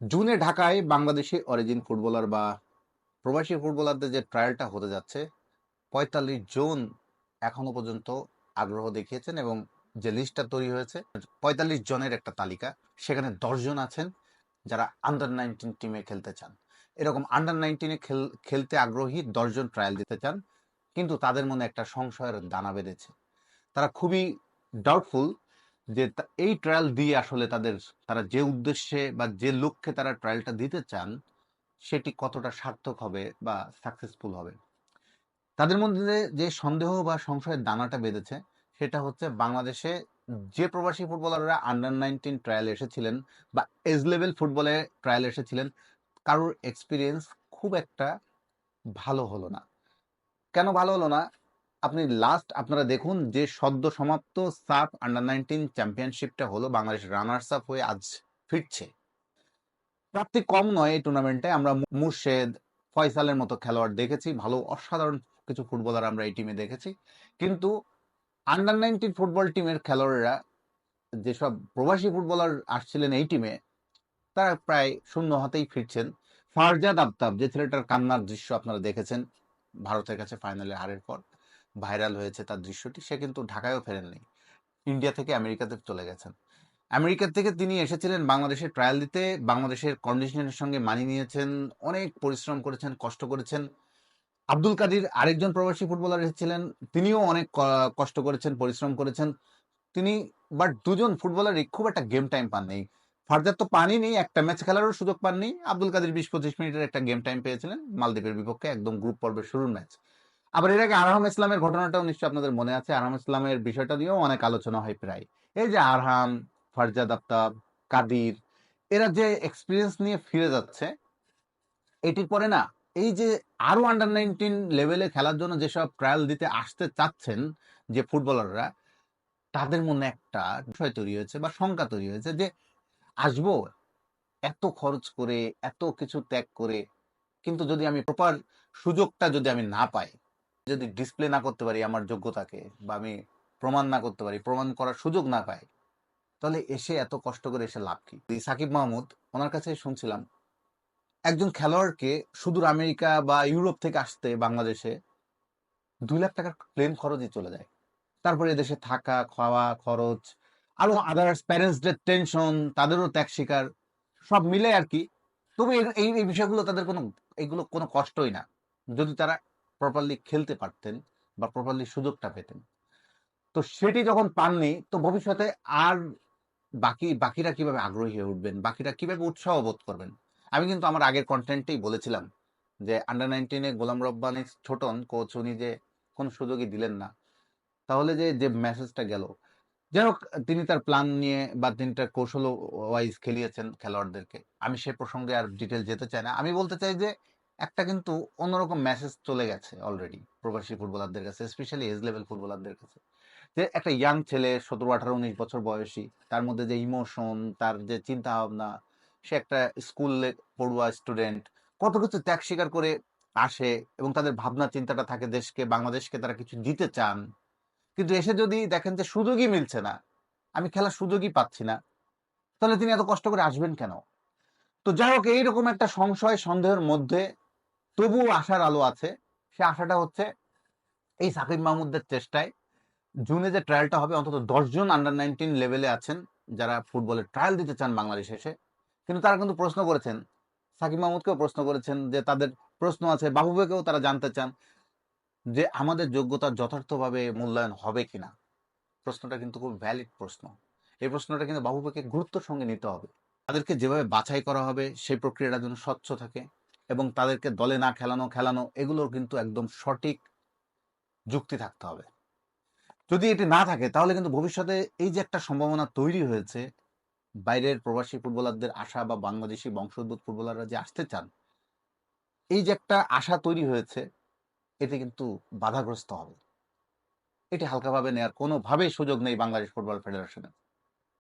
জুনে ঢাকায় Bangladeshi origin footballer বা প্রবাসী ফুটবলারদের যে ট্রায়ালটা হতে যাচ্ছে, পঁয়তাল্লিশ জন এখনও পর্যন্ত আগ্রহ দেখিয়েছেন এবং যে লিস্টটা তৈরি হয়েছে, পঁয়তাল্লিশ জনের একটা তালিকা। সেখানে দশজন আছেন যারা আন্ডার নাইনটিন টিমে খেলতে চান। এরকম আন্ডার নাইনটিনে খেল, খেলতে আগ্রহী দশজন ট্রায়াল দিতে চান, কিন্তু তাদের মনে একটা সংশয়ের দানা বেঁধেছে। তারা খুবই ডাউটফুল যে এই ট্রায়াল দিয়ে আসলে তাদের, তারা যে উদ্দেশ্যে বা যে লক্ষ্যে তারা ট্রায়ালটা দিতে চান, সেটি কতটা সার্থক হবে বা সাকসেসফুল হবে? তাদের মধ্যে যে সন্দেহ বা সংশয়ের দানাটা বেঁধেছে, সেটা হচ্ছে বাংলাদেশে যে প্রবাসী ফুটবলাররা আন্ডার নাইনটিন ট্রায়াল এসেছিলেন বা এজ লেভেল ফুটবলে ট্রায়াল এসেছিলেন, কারোর এক্সপিরিয়েন্স খুব একটা ভালো হলো না। কেন ভালো হলো না? আপনি লাস্ট আপনারা দেখুন যে সদ্য সমাপ্ত সাফ আন্ডার নাইনটিন চ্যাম্পিয়নশিপটা হলো বাংলাদেশ রানার্স আপ হয়ে আজ ফিরছে। প্রাপ্তি কম নয় এই টুর্নামেন্টে আমরা মুর্শেদ ফয়সালের মতো খেলোয়াড় দেখেছি, ভালো অসাধারণ কিছু ফুটবলার আমরা এই টিমে দেখেছি। কিন্তু আন্ডার নাইনটিন ফুটবল টিমের খেলোয়াড়রা, যেসব প্রবাসী ফুটবলার আসছিলেন এই টিমে তারা প্রায় শূন্য হাতেই ফিরছেন। ফারজাদ আফতাব, যে ছেলেটার কান্নার দৃশ্য আপনারা দেখেছেন, ভারতের কাছে ফাইনালে হারের পর। ভাইরাল হয়েছে তার দৃশ্যটি, সে কিন্তু ঢাকায়ও ফেরেননি। ইন্ডিয়া থেকে আমেরিকাতে চলে গেছেন। আমেরিকা থেকে তিনি এসেছিলেন বাংলাদেশে ট্রায়াল দিতে, বাংলাদেশের কন্ডিশনের সঙ্গে মানিয়ে নিয়েছেন, অনেক পরিশ্রম করেছেন, কষ্ট করেছেন। আব্দুল কাদির আরেকজন প্রবাসী ফুটবলার এসেছিলেন, তিনিও অনেক কষ্ট করেছেন, পরিশ্রম করেছেন। তিনি বাট দুজন ফুটবলারই খুব একটা গেম টাইম পাননি। ফারজাদ তো পানি নেই একটা ম্যাচ খেলারও সুযোগ পাননি। আব্দুল কাদির বিশ পঁচিশ মিনিটের একটা গেম টাইম পেয়েছিলেন, মালদ্বীপের বিপক্ষে একদম গ্রুপ পর্বের শুরুর ম্যাচ আবার এর আগে আরহাম ইসলামের ঘটনাটাও নিশ্চয়ই আপনাদের মনে আছে। আরহাম ইসলামের বিষয়টা নিয়েও অনেক আলোচনা হয় প্রায়। এই যে আরহাম, ফারজাদ আফতাব, কাদির, এরা যে এক্সপিরিয়েন্স নিয়ে ফিরে যাচ্ছে এটির পরে না। এই যে আরও আন্ডার নাইনটিন লেভেলে খেলার জন্য যেসব ট্রায়াল দিতে আসতে চাচ্ছেন যে ফুটবলাররা, তাদের মনে একটা বিষয় তৈরি হয়েছে বা শঙ্কা তৈরি হয়েছে যে, আসব, এত খরচ করে, এত কিছু ত্যাগ করে, কিন্তু যদি আমি প্রপার সুযোগটা যদি আমি না পাই যদি ডিসপ্লে না করতে পারি আমার যোগ্যতাকে বা আমি প্রমাণ না করতে পারি, প্রমাণ করার সুযোগ না পাই, তাহলে এসে এত কষ্ট করে এসে লাভ কি? সাকিব মাহমুদ, ওনার কাছে শুনছিলাম, একজন খেলোয়াড়কে সুদূর আমেরিকা বা ইউরোপ থেকে আসতে বাংলাদেশে দুই লাখ টাকার প্লেন খরচই চলে যায়। তারপরে এদেশে থাকা, খাওয়া, খরচ, আরও আদার্স প্যারেন্টসদের টেনশন তাদেরও ত্যাগ শিকার সব মিলে আর কি। তবে এই এই বিষয়গুলো তাদের কোনো, এগুলো কোনো কষ্টই না। যদি তারা প্রপারলি খেলতে পারতেন বা প্রপারলি সুযোগটা পেতেন। তো সেটি যখন পাননি তো ভবিষ্যতে আর বাকি বাকিরা কীভাবে আগ্রহী হয়ে উঠবেন? বাকিরা কীভাবে উৎসাহ বোধ করবেন? আমি কিন্তু আমার আগের কন্টেন্টেই বলেছিলাম যে আন্ডার নাইনটিনে গোলাম রব্বানি ছোটন কোচ উনি যে কোনো সুযোগই দিলেন না। তাহলে যে যে মেসেজটা গেল। যাই হোক তিনি তার প্ল্যান নিয়ে বা তিনি তার কৌশল ওয়াইজ খেলিয়েছেন খেলোয়াড়দেরকে। আমি সে প্রসঙ্গে আর ডিটেল যেতে চাই না। আমি বলতে চাই যে একটা কিন্তু অন্যরকম মেসেজ চলে গেছে অলরেডি প্রবাসী ফুটবলারদের কাছে স্পেশালি এজ লেভেল ফুটবলারদের কাছে। যে একটা ইয়াং ছেলে, সতেরো, আঠারো, উনিশ বছর বয়সী, তার মধ্যে যে ইমোশন তার যে চিন্তা ভাবনা সে একটা স্কুলে পড়ুয়া স্টুডেন্ট কত কিছু ত্যাগ স্বীকার করে আসে এবং তাদের ভাবনা, চিন্তাটা থাকে দেশকে, বাংলাদেশকে তারা কিছু দিতে চান। কিন্তু এসে যদি দেখেন যে সুযোগই মিলছে না, আমি খেলার সুযোগই পাচ্ছি না, তাহলে তিনি এত কষ্ট করে আসবেন কেন? তো যাই হোক, এইরকম একটা সংশয়, সন্দেহের মধ্যে তবুও আশার আলো আছে। সে আশাটা হচ্ছে এই সাকিব মাহমুদদের চেষ্টায়। জুনে যে ট্রায়ালটা হবে, অন্তত দশজন আন্ডার নাইনটিন লেভেলে আছেন, যারা ফুটবলের ট্রায়াল দিতে চান বাংলাদেশে এসে। কিন্তু তারা কিন্তু প্রশ্ন করেছেন, সাকিব মাহমুদকেও প্রশ্ন করেছেন যে তাদের প্রশ্ন আছে, বাবুবেকেও তারা জানতে চান যে আমাদের যোগ্যতা যথার্থভাবে মূল্যায়ন হবে কিনা। প্রশ্নটা কিন্তু খুব ভ্যালিড প্রশ্ন। এই প্রশ্নটা কিন্তু বাবুবেকে গুরুত্বের সঙ্গে নিতে হবে। তাদেরকে যেভাবে বাছাই করা হবে, সেই প্রক্রিয়াটা যেন স্বচ্ছ থাকে। এবং তাদেরকে দলে না খেলানো খেলানো, এগুলোর কিন্তু একদম সঠিক যুক্তি থাকতে হবে। যদি এটি না থাকে, তাহলে কিন্তু ভবিষ্যতে এই যে একটা সম্ভাবনা তৈরি হয়েছে, বাইরের প্রবাসী ফুটবলারদের আশা বা বাংলাদেশি বংশোদ্ভূত ফুটবলাররা যে আসতে চান, এই যে একটা আশা তৈরি হয়েছে, এতে কিন্তু বাধাগ্রস্ত হবে। এটি হালকাভাবে নেওয়ার কোনোভাবেই সুযোগ নেই বাংলাদেশ ফুটবল ফেডারেশনের।